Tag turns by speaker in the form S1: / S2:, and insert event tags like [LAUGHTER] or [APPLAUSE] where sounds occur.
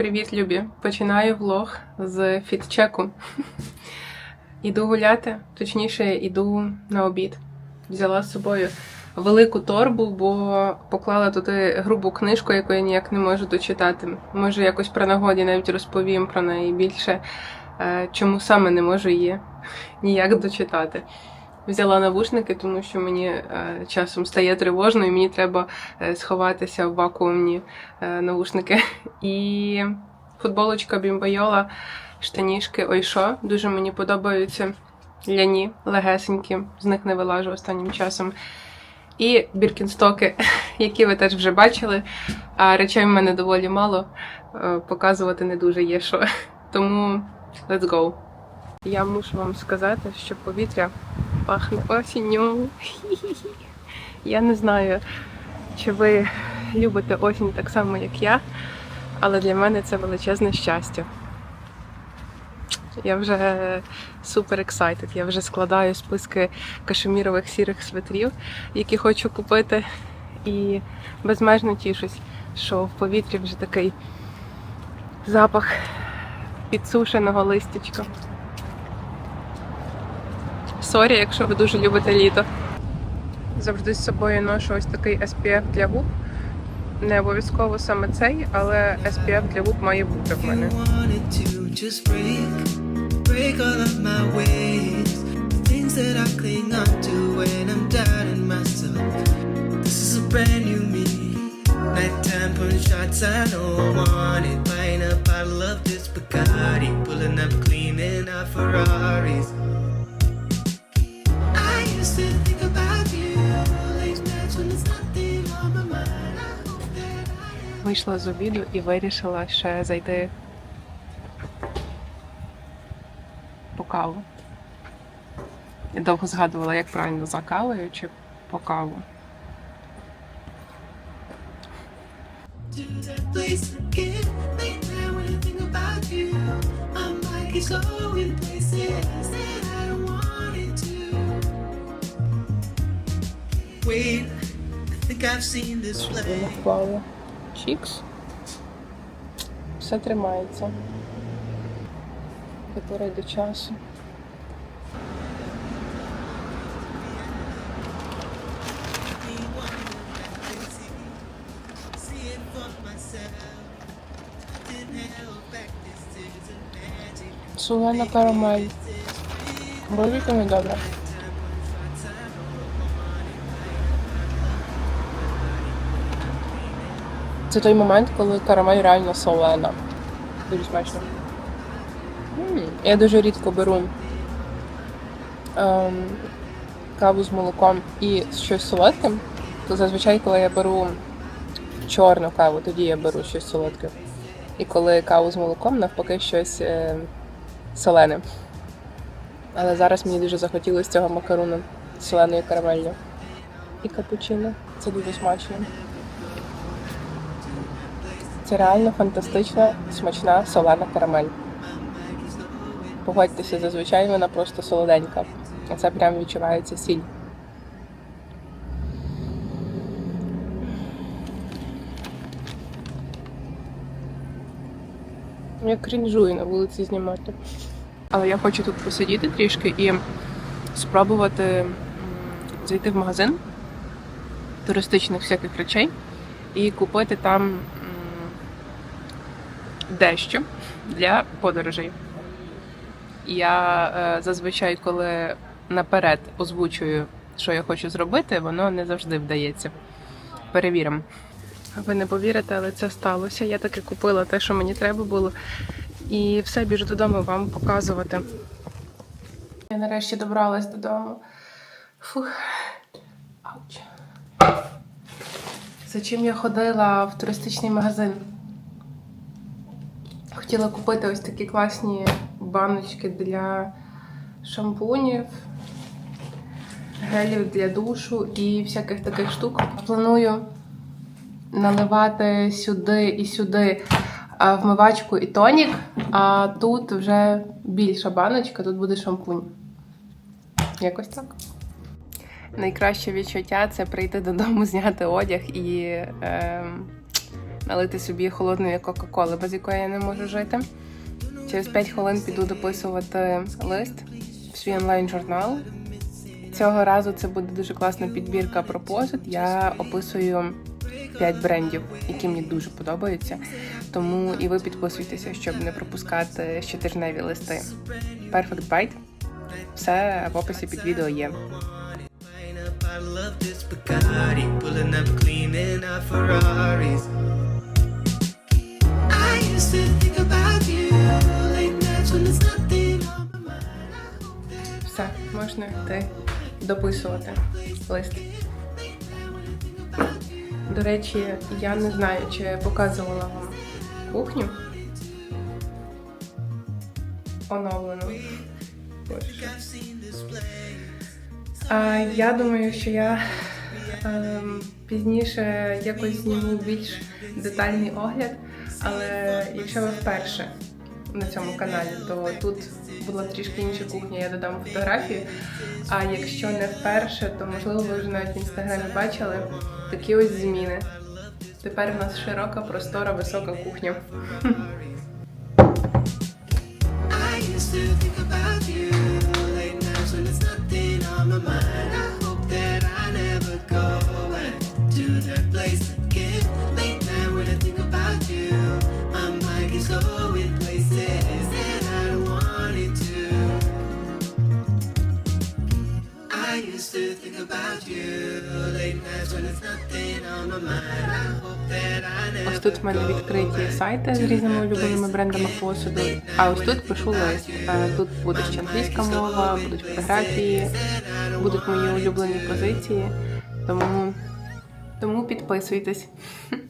S1: Привіт, Любі! Починаю влог з фітчеку. Іду гуляти, точніше, іду на обід. Взяла з собою велику торбу, бо поклала туди грубу книжку, яку я ніяк не можу дочитати. Може, якось при нагоді навіть розповім про неї більше, е, чому саме не можу її ніяк дочитати. Взяла навушники, тому що мені е, часом стає тривожно, і мені треба е, сховатися в вакуумні е, навушники. [LAUGHS] І футболочка бімбайола, штанішки Ойшо. Дуже мені подобаються ляні, легесенькі, з них не вилажу останнім часом. І біркінстоки, [LAUGHS] які ви теж вже бачили. А речей в мене доволі мало. Показувати не дуже є що. [LAUGHS] Тому let's go. Я мушу вам сказати, що повітря пахне осінню. Я не знаю, чи ви любите осінь так само, як я, але для мене це величезне щастя. Я вже супер excited. Я вже складаю списки кашемірових сірих свитрів, які хочу купити. І безмежно тішусь, що в повітрі вже такий запах підсушеного листячка. Сорі, якщо ви дуже любите літо. Завжди з собою ношу ось такий SPF для губ. Не обов'язково саме цей, але SPF для губ має бути в мене.
S2: Putting shots I pulling up our Ferraris.
S1: Вийшла з обіду і вирішила ще зайти по каву. Я довго згадувала, як правильно за кавою чи по каву.
S2: Wait, I think I've seen this play.
S1: Чікс. Все тримається. Который до часу.
S2: See it for myself.
S1: Це той момент, коли карамель реально солена. Дуже смачно. Я дуже рідко беру ем, каву з молоком і щось солодким. То зазвичай, коли я беру чорну каву, тоді я беру щось солодке. І коли каву з молоком, навпаки, щось е, солене. Але зараз мені дуже захотілося цього макарону з соленою карамеллю. І капучино. Це дуже смачно. Це реально фантастична, смачна солена карамель. Погодьтеся, зазвичай вона просто солоденька. А це прям відчувається сіль. Я крінжую на вулиці знімати. Але я хочу тут посидіти трішки і спробувати зайти в магазин туристичних всяких речей і купити там дещо для подорожей. Я е, зазвичай, коли наперед озвучую, що я хочу зробити, воно не завжди вдається. Перевіримо. Ви не повірите, але це сталося. Я таки купила те, що мені треба було. І все біжу додому вам показувати. Я нарешті добралась додому. Фух. Ауч. За чим я ходила в туристичний магазин? Хотіла купити ось такі класні баночки для шампунів, гелів для душу і всяких таких штук. Планую наливати сюди і сюди вмивачку і тонік, а тут вже більша баночка, тут буде шампунь. Якось так. Найкраще відчуття це прийти додому, зняти одяг і е, налити собі холодної Кока-Коли, без якої я не можу жити. Через 5 хвилин піду дописувати лист в свій онлайн-журнал. Цього разу це буде дуже класна підбірка про посуд. Я описую 5 брендів, які мені дуже подобаються. Тому і ви підписуйтеся, щоб не пропускати щотижневі листи. Perfect Bite. Все в описі під відео є.
S2: Bottle of this Bacardi, pulling up, cleaning our Ferraris.
S1: Все, можна йти дописувати лист. До речі, я не знаю, чи я показувала вам кухню. Оновлену. А, я думаю, що я ем, пізніше якось зніму більш детальний огляд, але якщо ви вперше на цьому каналі, то тут була трішки інша кухня, я додам фотографії. А якщо не вперше, то можливо ви вже навіть в інстаграмі бачили такі ось зміни. Тепер у нас широка, простора, висока кухня. [LAUGHS] Ось тут в мене відкриті сайти з різними улюбленими брендами посуду. А ось тут пишу лист. Е, Тут буде ще англійська мова, будуть фотографії, будуть мої улюблені позиції. Тому, тому підписуйтесь. [LAUGHS]